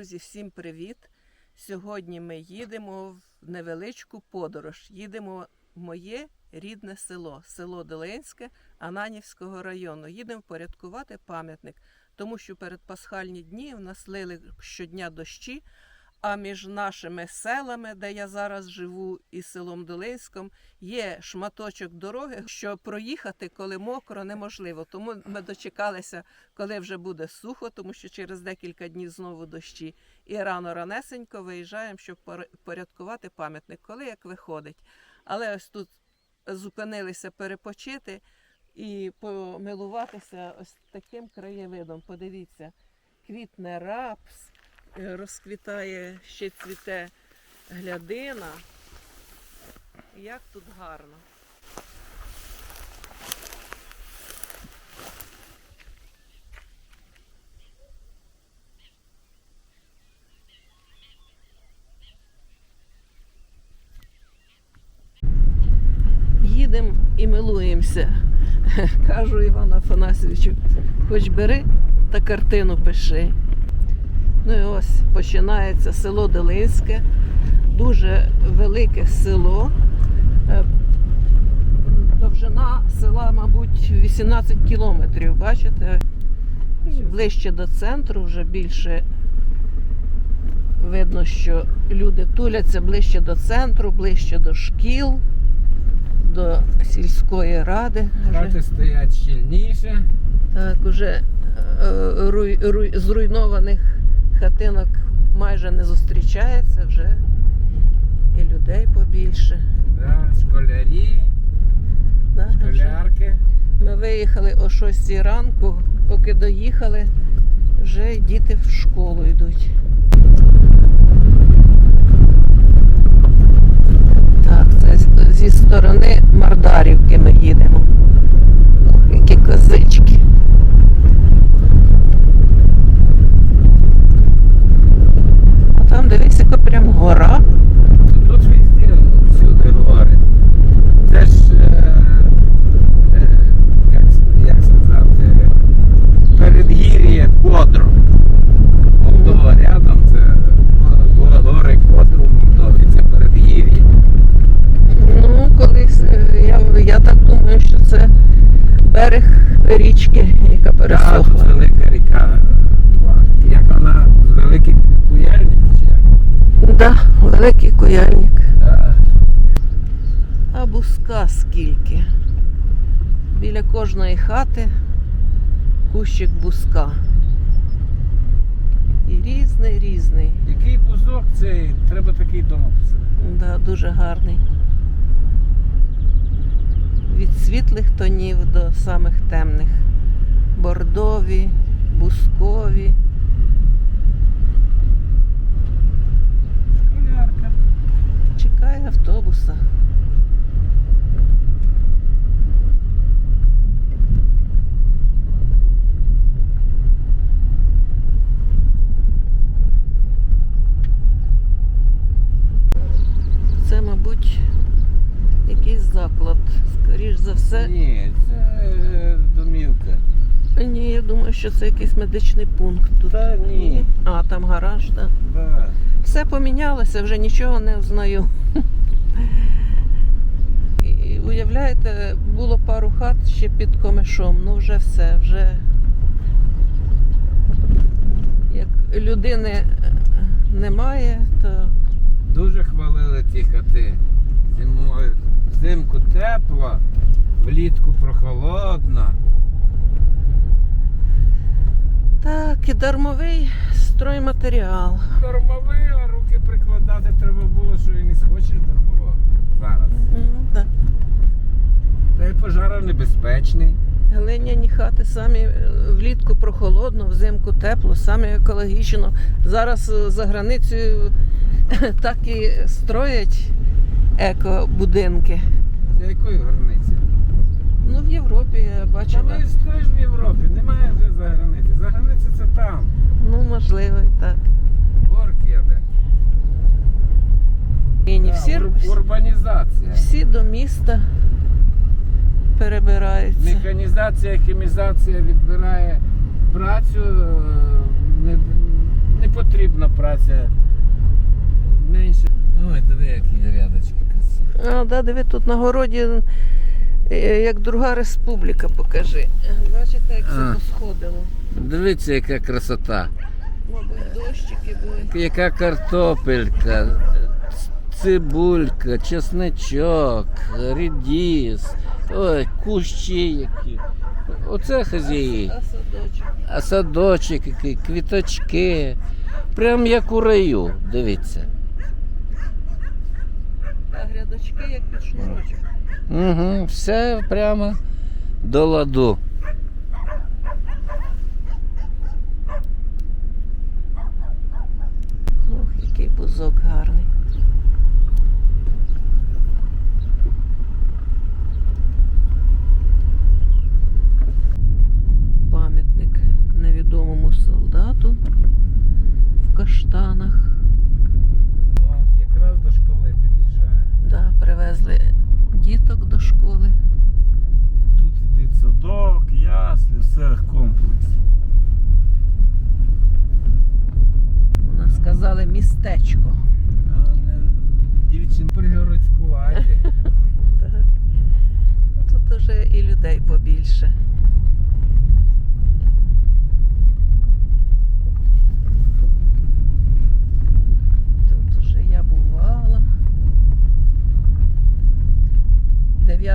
Друзі, всім привіт! Сьогодні ми їдемо в невеличку подорож. Їдемо в моє рідне село, село Долинське Ананівського району. Їдемо порядкувати пам'ятник, тому що перед пасхальні дні в нас лили щодня дощі. А між нашими селами, де я зараз живу, і селом Долинськом, є шматочок дороги, що проїхати, коли мокро, неможливо. Тому ми дочекалися, коли вже буде сухо, тому що через декілька днів знову дощі. І рано ранесенько виїжджаємо, щоб порядкувати пам'ятник, коли як виходить. Але ось тут зупинилися перепочити і помилуватися ось таким краєвидом. Подивіться, квітне рапс, розквітає, ще цвіте глядина. Як тут гарно. Їдемо і милуємося. Кажу Івану Афанасьовичу, хоч бери та картину пиши. Ось починається село Долинське, дуже велике село. Е, Довжина села, мабуть, 18 кілометрів, бачите? Ближче до центру вже більше видно, що люди туляться ближче до центру, ближче до шкіл, до сільської ради. Хати стоять щільніше. Так, уже е, руй, руй, зруйнованих хатинок майже не зустрічається, вже і людей побільше. Да, школярі, Да, школярки. Ми виїхали о 6 ранку, поки доїхали, вже діти в школу йдуть. Так, це зі сторони Мардарівки ми їдемо. Які козички. А там дивись, яка прям гора. Тут везде всюди говорить. Це ж, е, е, як, як сказати, передгір'я Кодру. Молдова рядом, це гори Кодру Молдові, це передгір'я. Ну, колись е, я, я так думаю, що це берег річки, яка пересохла. велика ріка. Як вона, великий куяльник чи як? Да, великий куяльник. А буска скільки. Біля кожної хати кущик буска. І різний, різний. Який бузок цей, треба такий дома посадити. Да, дуже гарний. Від світлих тонів до самих темних. Бордові, бускові. Школярка. Чекає автобуса. Це, мабуть, якийсь заклад. Скоріш за все. Ні, це е, домівка. Ні, я думаю, що це якийсь медичний пункт тут. Та ні. А, там гараж, так. Да. Все помінялося, вже нічого не взнаю. І уявляєте, було пару хат ще під комишом, ну вже все, вже як людини е, немає, то Дуже хвалили ті хати. Зимою. Взимку тепло, влітку прохолодно. Так, і дармовий стройматеріал. Дармовий, а руки прикладати треба було, що і не схочеш дармово зараз. М, да. Та й пожаронебезпечний. Глиняні хати самі е, влітку прохолодно, взимку тепло, самі екологічно. Зараз е, за границею так і строять екобудинки. За якою границею? Ну, в Європі я Та ми ж теж в Європі, немає вже за границі. За границя це там. Ну, можливо, і так. Оркіяде. І не всі, Урбанізація. всі до міста перебираються. Механізація, хімізація відбирає працю, е, не, не потрібна праця. Менше. Ой, диви, які рядочки красиві. А, да, диви, тут на городі як друга республіка, покажи. Бачите, як А. посходило. Дивіться, яка красота. Мабуть, дощики були. Яка картопелька, цибулька, чесничок, рідіс, ой, кущі які. Оце хазяї. А садочок. А садочок який, квіточки. Прям як у раю, дивіться. А грядочки як під шнурочок. Угу, все прямо до ладу. Ох, який бузок гарний. Пам'ятник невідомому солдату в каштанах. О, якраз до школи під'їжджає. Да, привезли діток до школи. Тут іде садок, яслі, все в комплексі. У нас сказали містечко. А не дівчин пригородськуваті. Так. Ну, Тут уже і людей побільше. Тут уже я бувала.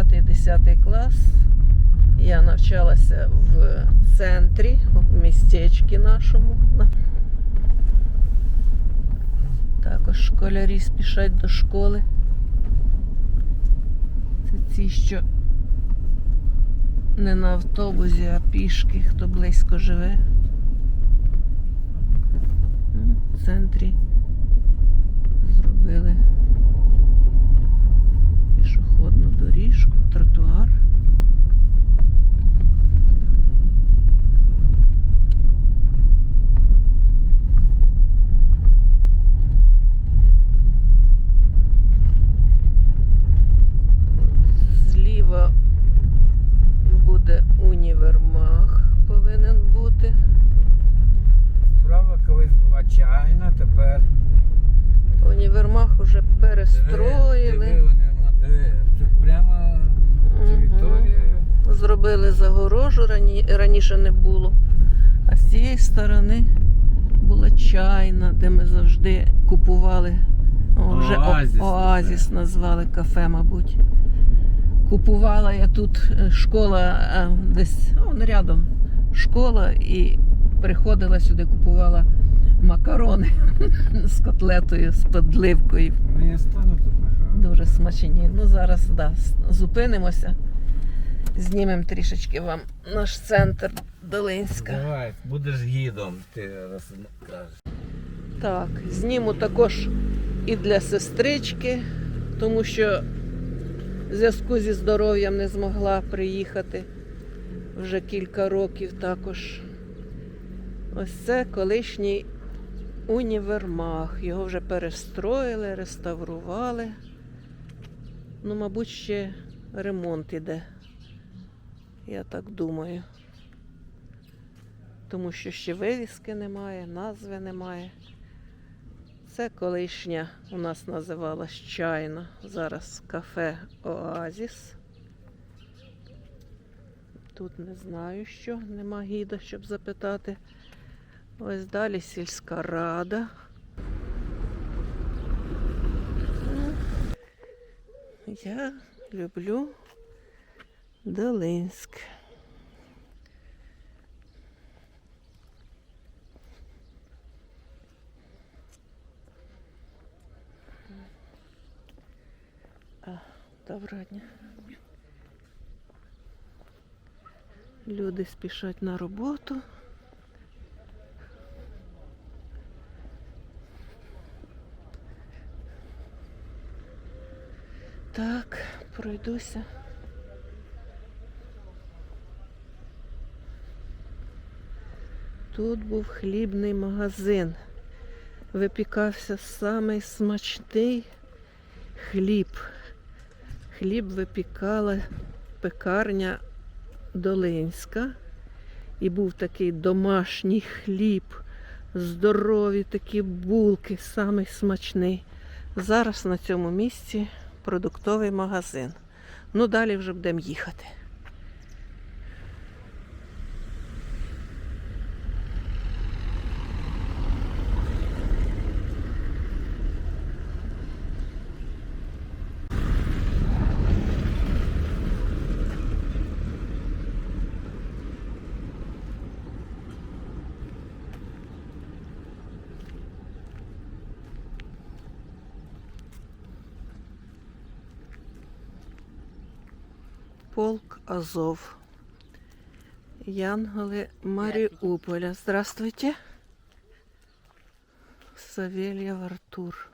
9-10 клас. Я навчалася в центрі, в містечці нашому. Також школярі спішать до школи. Це ці, що не на автобусі, а пішки, хто близько живе. В центрі зробили пішохідну доріжку, тротуар. Зліва буде універмаг, повинен бути. Справа колись була чайна, тепер Універмаг уже перестроїли. Диви, диви, нема, диви. Тут прямо територія. Зробили загорожу, рані, раніше не було. А з цієї сторони була чайна, де ми завжди купували. О, вже Оазіс оазіс назвали кафе, мабуть. Купувала я тут е, школа е, десь он рядом школа і приходила сюди, купувала макарони з котлетою, з подливкою. Ну я стану тут. Дуже смачні. Ну зараз да, зупинимося. Знімемо трішечки вам наш центр Долинська. Давай, будеш гідом, ти раз кажеш. Так, зніму також і для сестрички, тому що в зв'язку зі здоров'ям не змогла приїхати вже кілька років також. Ось це колишній універмаг. Його вже перестроїли, реставрували. Ну, мабуть, ще ремонт іде. Я так думаю. Тому що ще вивіски немає, назви немає. Це колишня у нас називалась чайна. Зараз кафе Оазіс. Тут не знаю що, нема гіда, щоб запитати. Ось далі сільська рада. Я люблю Долинськ. Доброго дня. Люди спішать на роботу. Так, пройдуся. Тут був хлібний магазин. Випікався самий смачний хліб. Хліб випікала пекарня Долинська. І був такий домашній хліб, Здорові такі булки, самий смачний. Зараз на цьому місці продуктовий магазин. Ну, далі вже будемо їхати. Полк Азов. Янголи Маріуполя. Здравствуйте. Савельев Артур.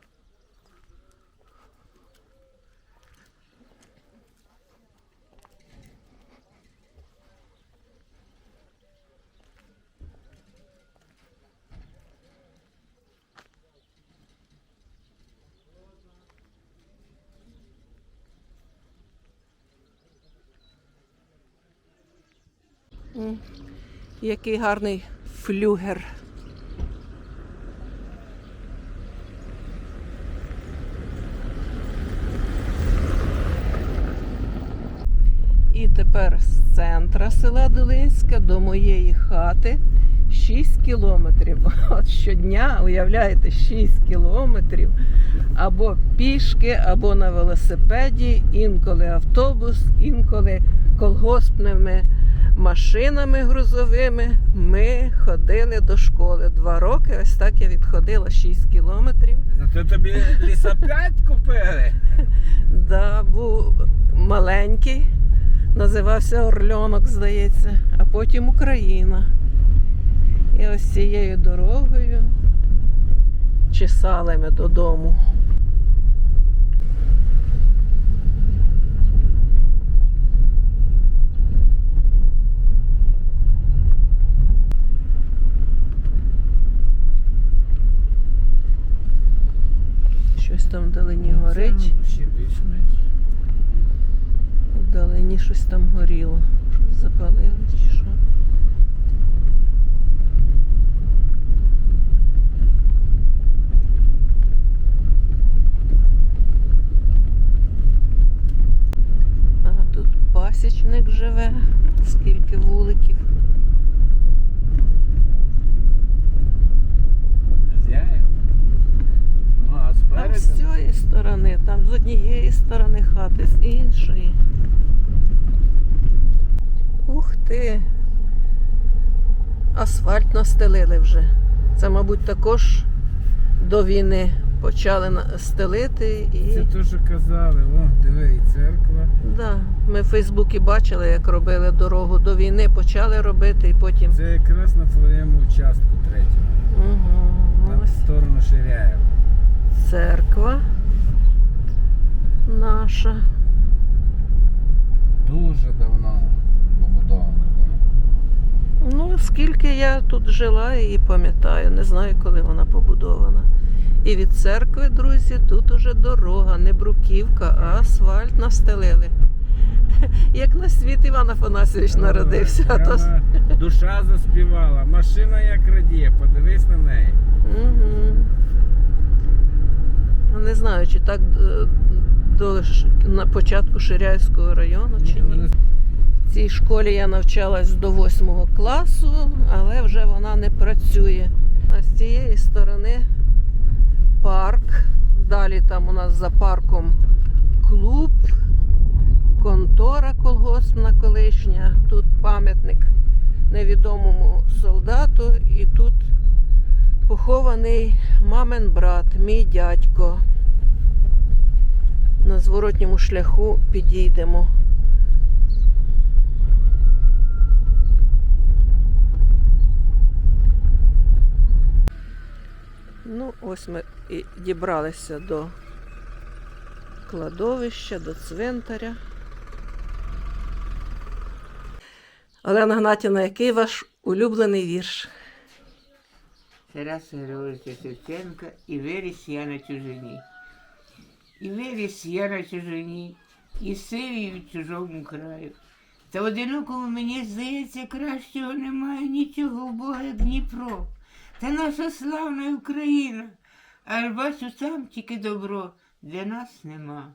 Який гарний флюгер. І тепер з центра села Долинська до моєї хати 6 кілометрів. От щодня, уявляєте, 6 кілометрів або пішки, або на велосипеді, інколи автобус, інколи колгоспними машинами грузовими ми ходили до школи. Два роки, ось так я відходила 6 кілометрів. Зато тобі лісопед купили. Да, був маленький, називався Орльонок, здається, а потім Україна. І ось цією дорогою чесали ми додому. Щось там вдалині горить. Це Ще більш-менш. Вдалині щось там горіло. Щось запалили чи що. А тут пасічник живе. Скільки вуликів. Зяєв. Ну, а Там спереду. з цієї сторони, там з однієї сторони хати, з іншої. Ух ти. Асфальт настелили вже. Це, мабуть, також до війни почали стелити і. Це те, що казали, о, диви, і церква. Да, ми в Фейсбуці бачили, як робили дорогу до війни, почали робити і потім. Це якраз на твоєму участку третьому. Угу, ось сторону Ширяєва. церква наша. Дуже давно. Ну, скільки я тут жила і пам'ятаю, не знаю, коли вона побудована. І від церкви, друзі, тут уже дорога, не бруківка, а асфальт настелили. Як на світ Іван Афанасьович народився. а то... Душа заспівала. Машина як радіє, подивись на неї. Угу. Не знаю, чи так е, до на початку Ширяївського району, чи ні. Цій школі я навчалась до 8 класу, але вже вона не працює. А з цієї сторони парк. Далі там у нас за парком клуб, контора колгоспна колишня. Тут пам'ятник невідомому солдату, і тут похований мамин брат, мій дядько. На зворотньому шляху підійдемо. Ну, ось ми і дібралися до кладовища, до цвинтаря. Олена Гнатівна, який ваш улюблений вірш? Тараса Григоровича Шевченка і виріс я на чужині. І виріс я на чужині, і сивій від чужому краю. Та одинокому мені здається, кращого немає нічого в Бога, як Дніпро. Та наша славна Україна. Аж бачу, там тільки добро, для нас нема.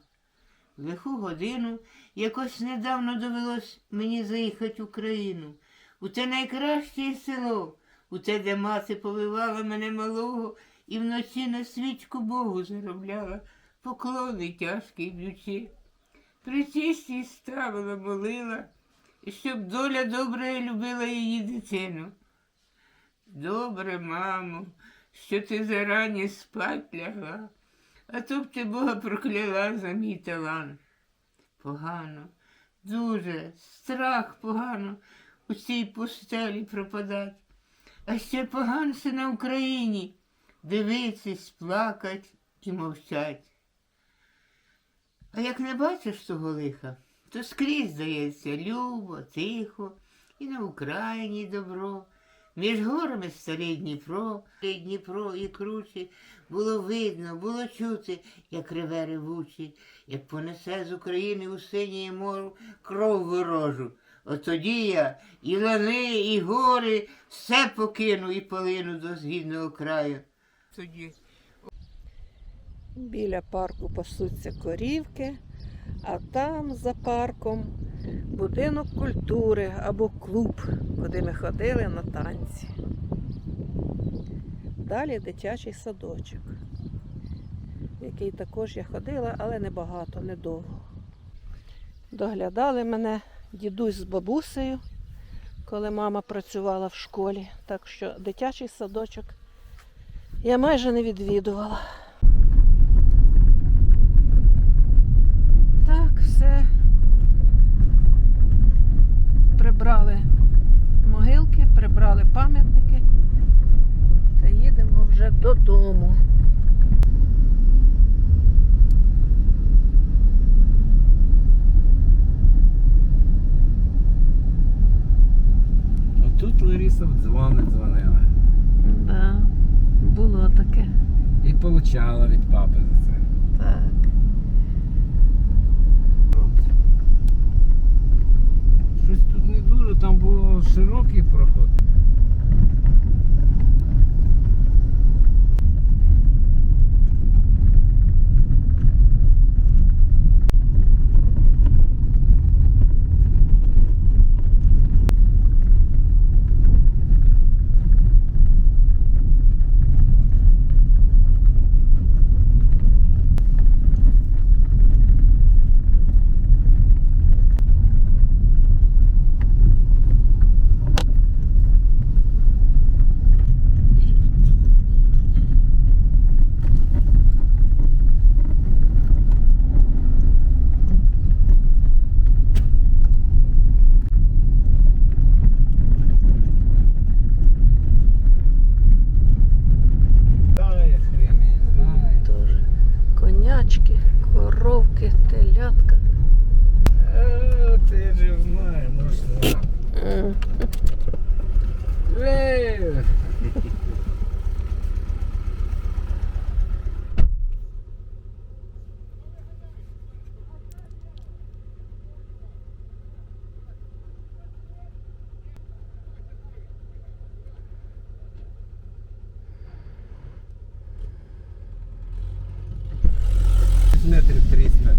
В лиху годину якось недавно довелось мені заїхати в Україну, у те найкраще село, у те, де мати повивала мене малого і вночі на свічку Богу заробляла, поклони тяжкі б'ючи. Причисті ставила, молила, щоб доля добра любила її дитину. Добре, мамо, що ти зарані спать лягла, а то б ти Бога прокляла за мій талант. Погано, дуже, страх погано у цій постелі пропадать. А ще поганше на Україні дивитись, плакать і мовчать. А як не бачиш того лиха, то скрізь здається любо, тихо, і на Україні добро. Між горами старий Дніпро, Дніпро і круче, було видно, було чути, як реве ревучі, як понесе з України у синє мору кров ворожу. От тоді я і лани, і гори все покину і полину до згідного краю. Тоді Біля парку пасуться корівки, а там за парком будинок культури або клуб, куди ми ходили на танці. Далі дитячий садочок, в який також я ходила, але небагато, недовго. Доглядали мене дідусь з бабусею, коли мама працювала в школі, так що дитячий садочок я майже не відвідувала. Так, все. Прибрали могилки, прибрали пам'ятники та їдемо вже додому. Отут Лариса не дзвони дзвонила. Да, було таке. І получала від папи за це. Так. Щось тут не дуже, там був широкий проход. Знає хрен, її знає. Тоже конячки, коровки, телятка. Е, Ти ж знаєш, ну що. М. Ей! Метрів 300.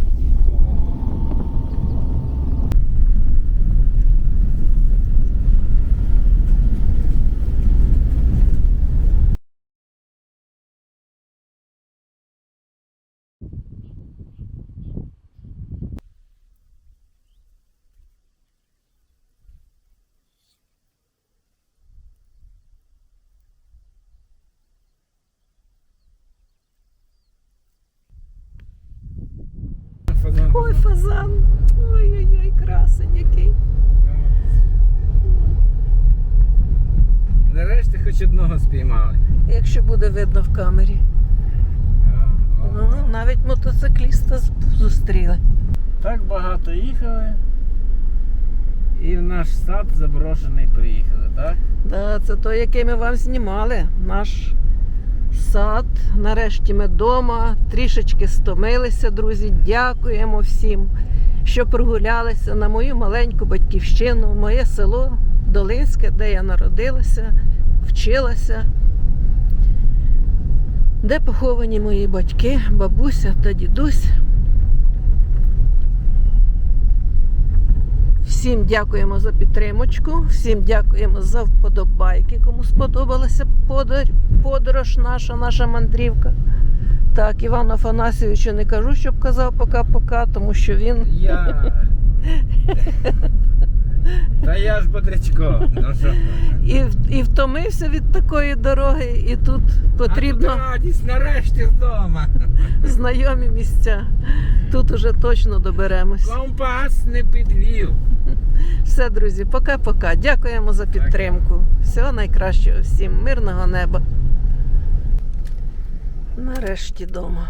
Фазан. Ой, фазан. Ой-ой-ой, красень який. Нарешті хоч одного спіймали. Якщо буде видно в камері. Ну, навіть мотоцикліста зустріли. Так багато їхали. І в наш сад заброшений приїхали, так? Да, це той, який ми вам знімали. Наш сад. Нарешті ми вдома. Трішечки стомилися, друзі. Дякуємо всім, що прогулялися на мою маленьку батьківщину, в моє село Долинське, де я народилася, вчилася. Де поховані мої батьки, бабуся та дідусь. Всім дякуємо за підтримочку, всім дякуємо за вподобайки, кому сподобалася подорож наша, наша мандрівка. Так, Івану Афанасійовичу не кажу, щоб казав пока-пока, тому що він Я. Та я ж бодрячко. Ну що? і, і втомився від такої дороги, і тут потрібно А тут радість нарешті вдома. знайомі місця. Тут уже точно доберемось. Компас не підвів. Все, друзі, пока-пока. Дякуємо за підтримку. Всього найкращого всім, мирного неба. Нарешті дома.